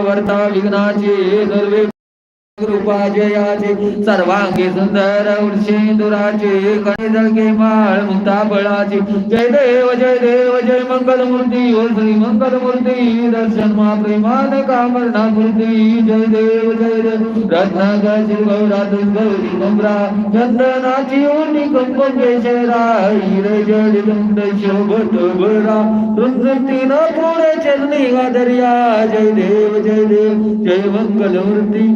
वर्ता विघ्नाचे सर्वे कृपा जयाचे सर्वांगी सुंदर उर्षेंदुराचे कणे जळके माळ मुक्ता बळाचे जय देव जय देव जय मंगल मूर्ती ओ श्री मंगल मूर्ती दर्शन मा प्रेमान कामरणा मूर्ती. जय देव जय देव रत्नागर श्री गौरातून गौरी कमरा चंदनाची ओनी कंकण केशरा हिरे जड दंड शोभत बरा रुंजतीन पुरे चरणी गादर्या जय देव जय देव जय मंगल मूर्ती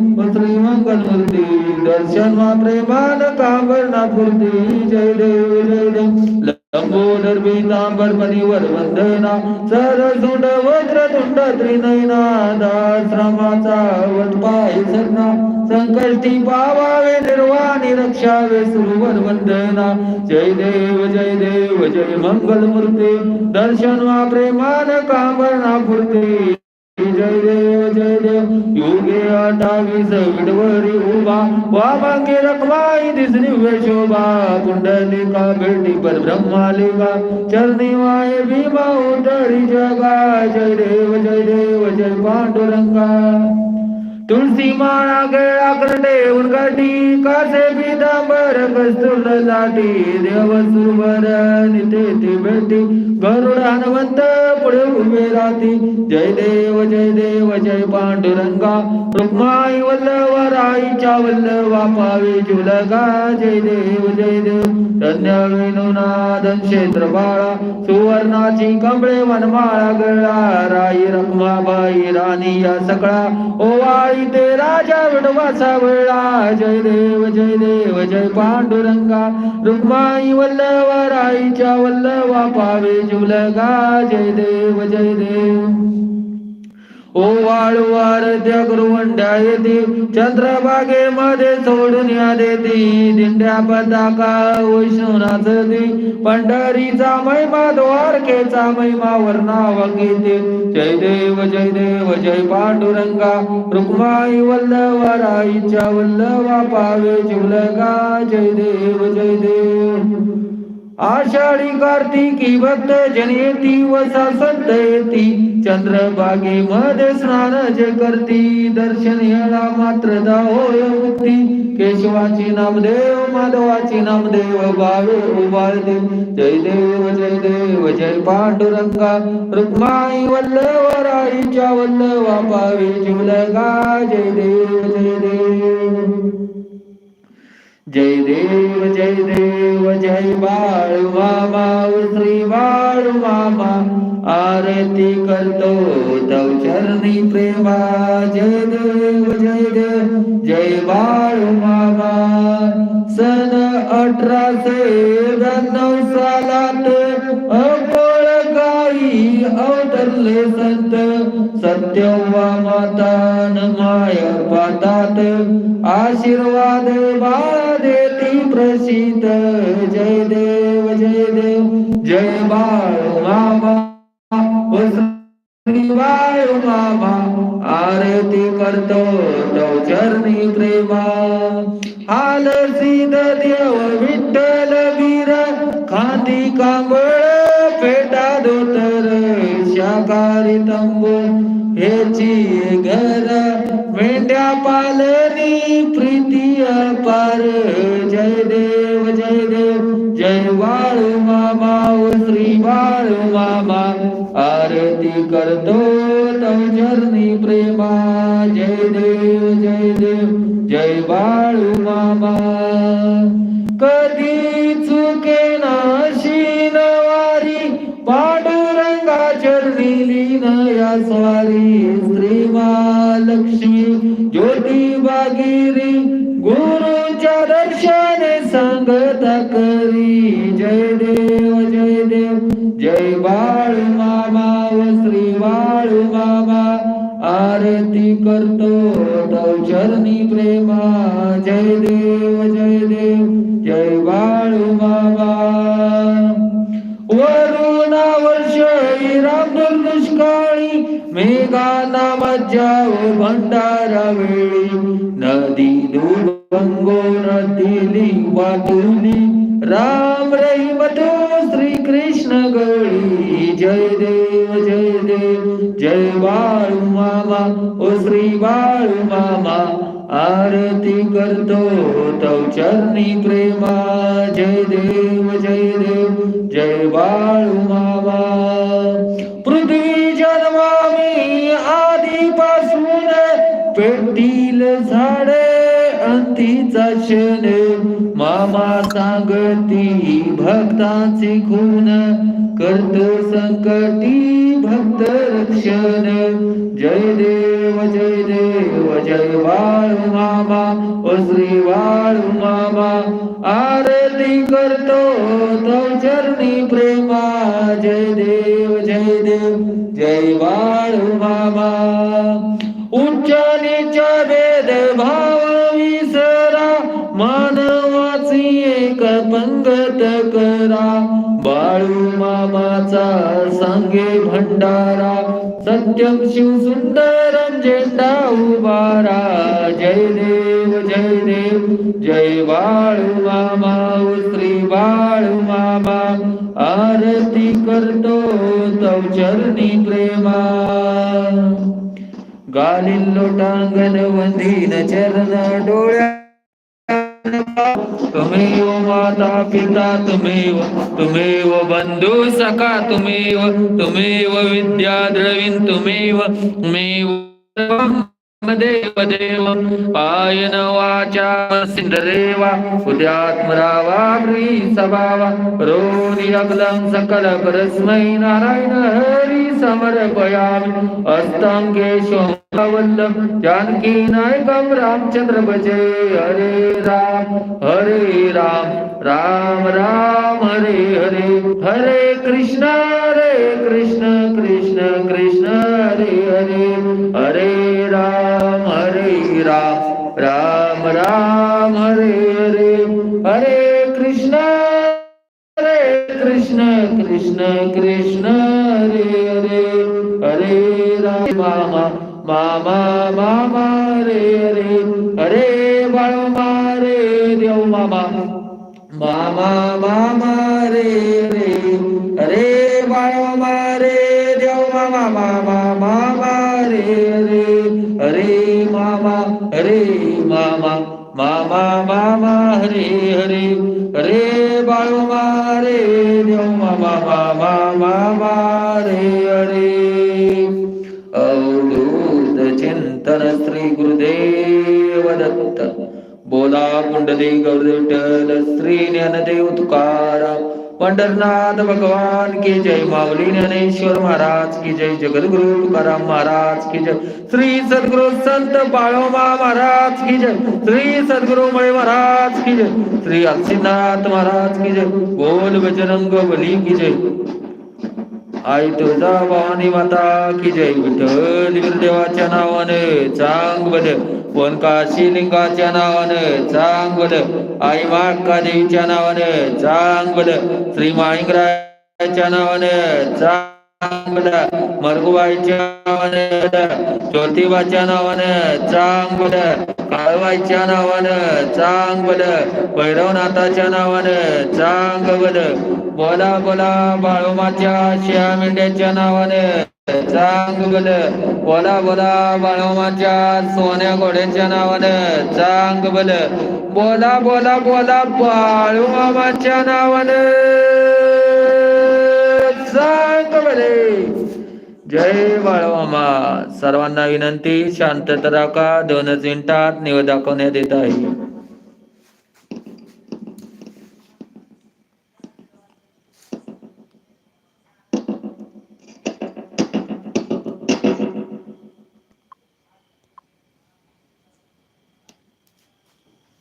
मूर्ती दर्शन मात्र बाल कामरणा पुरती जय देव जय देव लंबोदर पीतांबर मणिवर वंदना सरसुंड वज्रतुंड त्रिनयना दाश्रमाचा वटपाय सरना संकष्टी पावावे निर्वाणी रक्षावे सुरवर वंदना जय देव जय देव जय मंगल मूर्ती दर्शन वा प्रेमान कामरणा पुरती जय देव जय देव योगे अठ्ठावीस विडवरी उभा. वामांगे रखवाई दिसनी शोभा. कुंडलिका भेटी पर ब्रह्मालिका चरणी वाय भीमा उतरी जगा. जय देव जय देव जय पांडुरंगा. तुळसी माळा गळा करडे उनगटी कासे पितांबर कस्तुर लाटी देव सुरवर निते ते भेटी. गरुड हनुमंत पुढे उभे राहती. जय देव जय देव जय पांडुरंगा. रुक्माई वल्लव राईच्या वल्लवा पावे जुलगा जय देव जय देव. धन्य वेणुनादन क्षेत्र बाळा. सुवर्णाची कंबळे वनमाळा गळा. राई रखमाबाई राणी या सकळा ओवाळी ते राजा विडवासा वेळा जय देव जय देव जय पांडुरंगा. रुक्माई वल्लवा राईच्या वल्लवा पावे जुलगा. जय देव जय देव ओ वाळूवार त्या गुरुवंड्या येते चंद्रभागेमध्ये सोडून या देते दिंड्या पताका वैष्णवनाच ती पंढरीचा महिमा द्वारकेचा महिमा वर्णावा घेते जय देव जय देव जय पांडुरंगा रुक्माई वल्लवराईच्या वल्लवा पावे जुलगा जय देव जय देव. आषाढी कार्तिकी भक्त जनयती वसा संत येती चंद्रभागे मध्ये स्नान जे करती दर्शन येळा मात्र दाहो मुक्ती केशवाची नामदेव माधवाची नामदेव भावे उभारते. जय देव जय देव जय पांडुरंगा. रुक्माई वल्लव राईच्या वल्लवा पावे जुलगा जय देव जय देव. जय देव जय देव जय बाळू श्री बाळू मामा आरती करतो तव चरणी प्रेमा. जय देव जय देव जय बाळू मामा सन अठराशे ब्याण्णव सालात अकोळ अवतरले संत सत्यवा माता न माया पातात. आशीर्वाद बाळा देती प्रसिद्ध. जय देव जय देव जय बाळ मामा. ओ बाळ मामा आरती करतो तो चरणी प्रेमा. हाल सीध देव विठ्ठल वीर खांदी कांबळ आणि तंबू याची घर मेंढ्या पालनी प्रीती अपार. जय देव जय देव जय वाळू मामा श्री वाळू मामा. आरती करतो तव चरणी प्रेमा. जय देव जय देव जय बाळ मामा. कधी या स्वारी लक्ष्मी महालक्ष्मी ज्योती बागिरी गुरुच्या दर्शने सांगत करी. जय देव जय देव जय बाळ मामा व श्री बाळ मामा. आरती करतो तव चरणी प्रेमा. जय देव जय देव जय बाळ मामा. वरुणावर वर्ष रामदूर दुष्काळी मेघाना मज्जाव भंडारा वेळी. नदी दुर्गंगो नदीली वाटुली राम रही तू श्री कृष्ण गळी. जय देव जय देव. जय बाळू मामा ओ श्री बाळू मामा. आरती करतो तव चरणी प्रेमा. जय देव जय देव जय बाळू मामा. पृथ्वी जन्मामी आधीपासून पेटील झाडे अंतीचा क्षण. मामा सांगती भक्तांची खून. करतो संकटी भक्त रक्षण. जय देव जय देव जय बाळू मामा ओ श्री बाळू मामा. आरती करतो तो चरणी प्रेमा. जय देव जय देव जय बाळू मामा. उच्च नीच भेद भाव पंगत करा बाळू मामाचा सांगे भंडारा. सत्यम शिव सुंदरम झेंडा उभारा. जय देव जय देव. जय बाळू मामा श्री बाळू मामा. आरती करतो तव चरणी प्रेमा. गालिल्लो लोटांगण वंदीन चरण डोळ्या तुम्हेव हो माता पिता तुम्हेव हो, तुम्हेव हो बंधू सखा तुम्हेव तुम्हेव विद्या द्रविण तुम्हेव तुम्हेव देवदेव देव आयन वाचा सिंधरेवा उद्यात्मरावा प्री सभावा रोनि अगलं सकल परस्मै नारायण हरि समर्पयामि। अस्तं केशो वल्लभ जानकी नायकं रामचंद्र भजे। हरे राम हरे राम राम राम हरे हरे। हरे कृष्ण हरे कृष्ण कृष्ण कृष्ण हरे हरे। हरे हरे राम राम राम हरे हरे हरे कृष्ण हरे कृष्ण कृष्ण कृष्ण हरे हरे हरे राम मामा मामा मामा हरे हरे हरे बाळ मारे देव मामा मामा मामा रे रे अरे बाळ मारे देव मामा मामा मामा अरे मामा मामा मामा हरे हरे. अरे बाळ मारे देव मामा मामा मामा रे हरे. अवधूत चिंतन श्री गुरुदेव दत्त. बोला कुंडली गौरटल श्री ज्ञानदेव तुकाराम. पंढरनाथ भगवान की जय माऊली ज्ञानेश्वर महाराज की जय जगद्गुरु तुकाराम महाराज की जय श्री सद्गुरु संत बाळोबा महाराज की जय श्री सद्गुरु मय महाराज की जय श्री अक्षनाथ महाराज की जय बोल बजरंग बली की जय आई तुझा भवानी माता की जय विठ्ठल देवाच्या नावाने चांग बद पण काशी लिंगाच्या नावाने चांग आई माका देवीच्या नावानं चांग श्री माईंगराच्या नावानं चांग मरगुबाईच्या नावानं ज्योतिबाच्या नावानं चांग काळवाईच्या नावानं चांग भैरवनाथाच्या नावानं चांग बोला बोला बाळोमाच्या शिया मेंढ्याच्या नावाने चांग बोला बोला बाळोमाच्या सोन्या घोड्याच्या नावाने. चांग बल बोला बोला बोला बाळूमामाच्या नावाने. चांग बले जय बाळवामा सर्वांना विनंती शांतता राखा दोनच मिनिटात निव दाखवण्यात येत आहे.